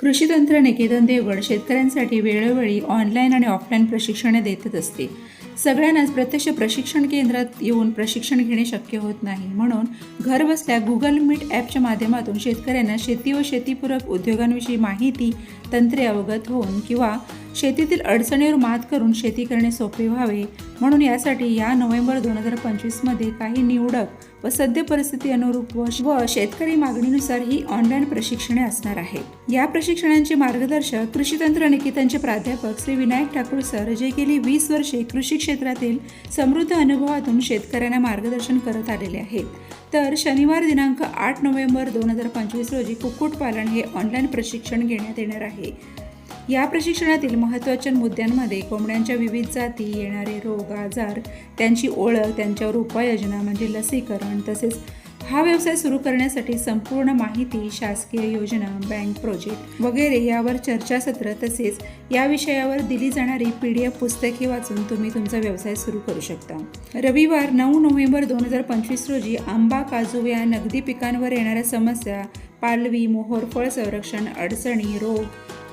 कृषी तंत्र निकेतन देवगड शेतकऱ्यांसाठी वेळोवेळी ऑनलाईन आणि ऑफलाईन प्रशिक्षणे देतच असते. सगळ्यांनाच प्रत्यक्ष प्रशिक्षण केंद्रात येऊन प्रशिक्षण घेणे शक्य होत नाही. म्हणून घरबसल्या गुगल मीट ॲपच्या माध्यमातून शेतकऱ्यांना शेती व शेतीपूरक उद्योगांविषयी माहिती तंत्रे अवगत होऊन किंवा शेतीतील अडचणीवर मात करून शेती करणे सोपे व्हावे. म्हणून यासाठी या नोव्हेंबर दोन हजार पंचवीसमध्ये काही निवडक व सद्य परिस्थिती अनुरूप व व शेतकरी मागणीनुसार ही ऑनलाईन प्रशिक्षणे असणार आहेत. या प्रशिक्षणांचे मार्गदर्शक कृषी तंत्र निकेतनचे प्राध्यापक श्री विनायक ठाकूर सर जे गेली वीस वर्षे कृषी क्षेत्रातील समृद्ध अनुभवातून शेतकऱ्यांना मार्गदर्शन करत आलेले आहेत. तर शनिवार दिनांक आठ नोव्हेंबर दोन हजार पंचवीस रोजी कुक्कुटपालन हे ऑनलाईन प्रशिक्षण घेण्यात येणार आहे. या प्रशिक्षणातील महत्त्वाच्या मुद्द्यांमध्ये कोंबड्यांच्या विविध जाती येणारे रोग आजार त्यांची ओळख त्यांच्यावर उपाययोजना म्हणजे लसीकरण तसेच हा व्यवसाय सुरू करण्यासाठी संपूर्ण माहिती शासकीय योजना बँक प्रोजेक्ट वगैरे यावर चर्चासत्र तसेच या विषयावर दिली जाणारी पी डी एफ पुस्तके वाचून तुम्ही तुमचा व्यवसाय सुरू करू शकता. रविवार नऊ नोव्हेंबर दोन हजार पंचवीस रोजी आंबा काजू या नगदी पिकांवर येणाऱ्या समस्या पालवी मोहोर फळ संरक्षण अडचणी रोग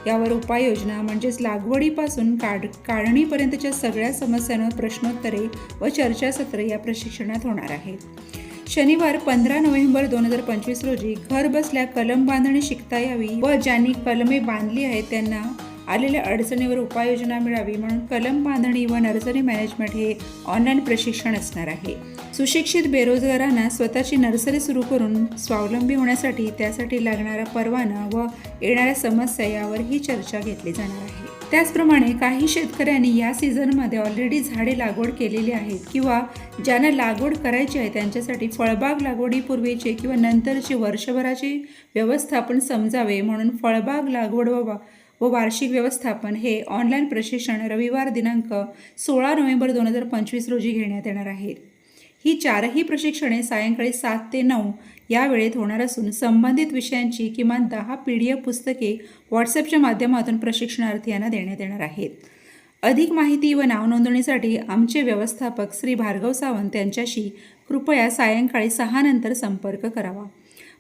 यावर उपाययोजना म्हणजेच लागवडीपासून काढ काढणीपर्यंतच्या सगळ्या समस्यांवर प्रश्नोत्तरे व चर्चासत्र या प्रशिक्षणात होणार आहेत. शनिवार पंधरा नोव्हेंबर दोन हजार पंचवीस रोजी घर बसल्या कलम बांधणी शिकता यावी व ज्यांनी कलमे बांधली आहेत त्यांना आलेल्या अडचणीवर उपाययोजना मिळावी म्हणून कलम बांधणी व नर्सरी मॅनेजमेंट हे ऑनलाईन प्रशिक्षण असणार आहे. सुशिक्षित बेरोजगारांना स्वतःची नर्सरी सुरू करून स्वावलंबी होण्यासाठी त्यासाठी लागणारा परवाना व येणाऱ्या समस्या यावर ही चर्चा घेतली जाणार आहे. त्याचप्रमाणे काही शेतकऱ्यांनी या सीझनमध्ये ऑलरेडी झाडे लागवड केलेली आहेत किंवा ज्यांना लागवड करायची आहे त्यांच्यासाठी फळबाग लागवडीपूर्वीचे किंवा नंतरचे वर्षभराचे व्यवस्थापन समजावे म्हणून फळबाग लागवड व व वार्षिक व्यवस्थापन हे ऑनलाईन प्रशिक्षण रविवार दिनांक सोळा नोव्हेंबर दोन हजार पंचवीस रोजी घेण्यात येणार आहेत ही चारही प्रशिक्षणे सायंकाळी सात ते नऊ या वेळेत होणार असून संबंधित विषयांची किमान दहा पी डी एफ पुस्तके व्हॉट्सअपच्या माध्यमातून प्रशिक्षणार्थीयांना देण्यात येणार आहेत. अधिक माहिती व नाव नोंदणीसाठी आमचे व्यवस्थापक श्री भार्गव सावंत यांच्याशी कृपया सायंकाळी सहा नंतर संपर्क करावा.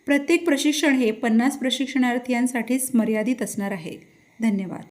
प्रत्येक प्रशिक्षण हे पन्नास प्रशिक्षणार्थीयांसाठीच मर्यादित असणार आहे. धन्यवाद.